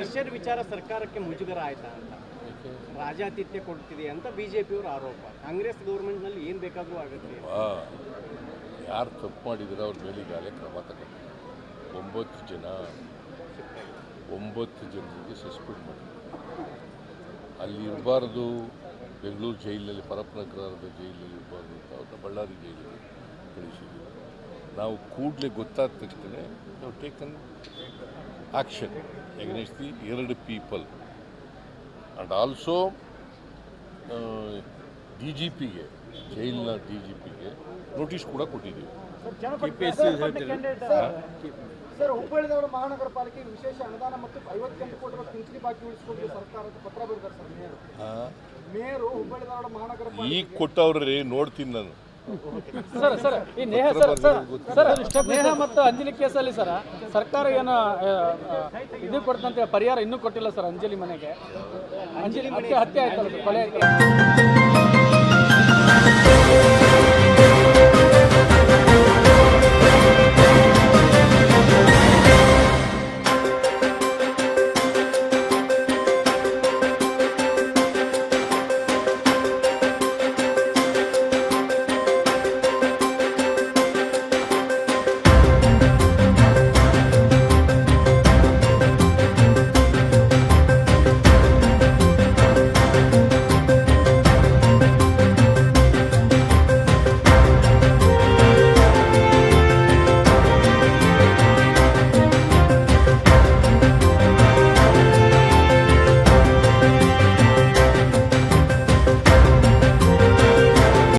ಆಡಳಿತ ಅಂತ. ರಾಜಾತಿಥ್ಯ ಕೊಡ್ತಿದೆ ಅಂತ ಬಿಜೆಪಿಯವರ ಆರೋಪ. ಕಾಂಗ್ರೆಸ್ ಗೌರ್ಮೆಂಟ್ನಲ್ಲಿ ಏನು ಬೇಕಾದರೂ ಆಗುತ್ತೆ. ಯಾರು ತಪ್ಪು ಮಾಡಿದ್ರೆ ಅವ್ರ ಮೇಲೆ ಈಗಾಗಲೇ ಕ್ರಮ ತಗೊಂಡು ಒಂಬತ್ತು ಜನ, ಒಂಬತ್ತು ಜನರಿಗೆ ಸಸ್ಪೆಂಡ್ ಮಾಡಿ. ಅಲ್ಲಿ ಇರಬಾರ್ದು, ಬೆಂಗಳೂರು ಜೈಲಿನಲ್ಲಿ ಪರಪ್ಪನಗರದ ಜೈಲಲ್ಲಿ ಇರಬಾರ್ದು ಅಂತ ಅವ್ರನ್ನ ಬಳ್ಳಾರಿ ಜೈಲಿಗೆ ಕಳಿಸಿದ್ವಿ ನಾವು ಕೂಡಲೇ ಗೊತ್ತಾದ ತಕ್ಷಣ ನಾವು ಟೇಕನ್ ಆಕ್ಷನ್ ಎಗ್ನೆಸ್ಟ್ ದಿ ಎರಡು people and also D G ಪಿಗೆ ಜೈಲಿನ ಡಿ ಜಿ ಪಿಗೆ ನೋಟಿಸ್ ಕೂಡ ಕೊಟ್ಟಿದ್ದೀವಿ. ಸರ್ ಹುಬ್ಬಳ್ಳಿ ಧಾರವಾಡ ಮಹಾನಗರ ಪಾಲಿಕೆಗೆ ವಿಶೇಷ ಅನುದಾನ ಮತ್ತು ಐವತ್ತೆಂಟು ಕೋಟಿ ರೂಪಾಯಿ ಪಿಂಚಣಿ ಬಾಕಿ ಉಳಿಸಿಕೊಂಡು ಸರ್ಕಾರ ಅಂತ ಪತ್ರ ಬರೆದಾರೆ ಸರ್ ಮೇಯರ್. ಹಾಂ. ಮೇಯರು ಹುಬ್ಬಳ್ಳಿ ಧಾರವಾಡ ಮಹಾನಗರ ಈಗ ಕೊಟ್ಟವ್ರಿ ನೋಡ್ತೀನಿ ನಾನು. ಸರ್ ಸರ್ ಈ Neha sir sir sir Neha ಮತ್ತು ಅಂಜಲಿ ಕೇಸಲ್ಲಿ ಸರ್ ಸರ್ಕಾರ ಏನು ಇದು ಕೊಡ್ತಂತೆ ಪರಿಹಾರ ಇನ್ನೂ ಕೊಟ್ಟಿಲ್ಲ ಸರ್ ಅಂಜಲಿ ಮನೆಗೆ. ಅಂಜಲಿ ಮನೆಗೆ ಹತ್ಯೆ ಆಯ್ತಲ್ಲ ಕೊಲೆ ಆಯ್ತಲ್ಲ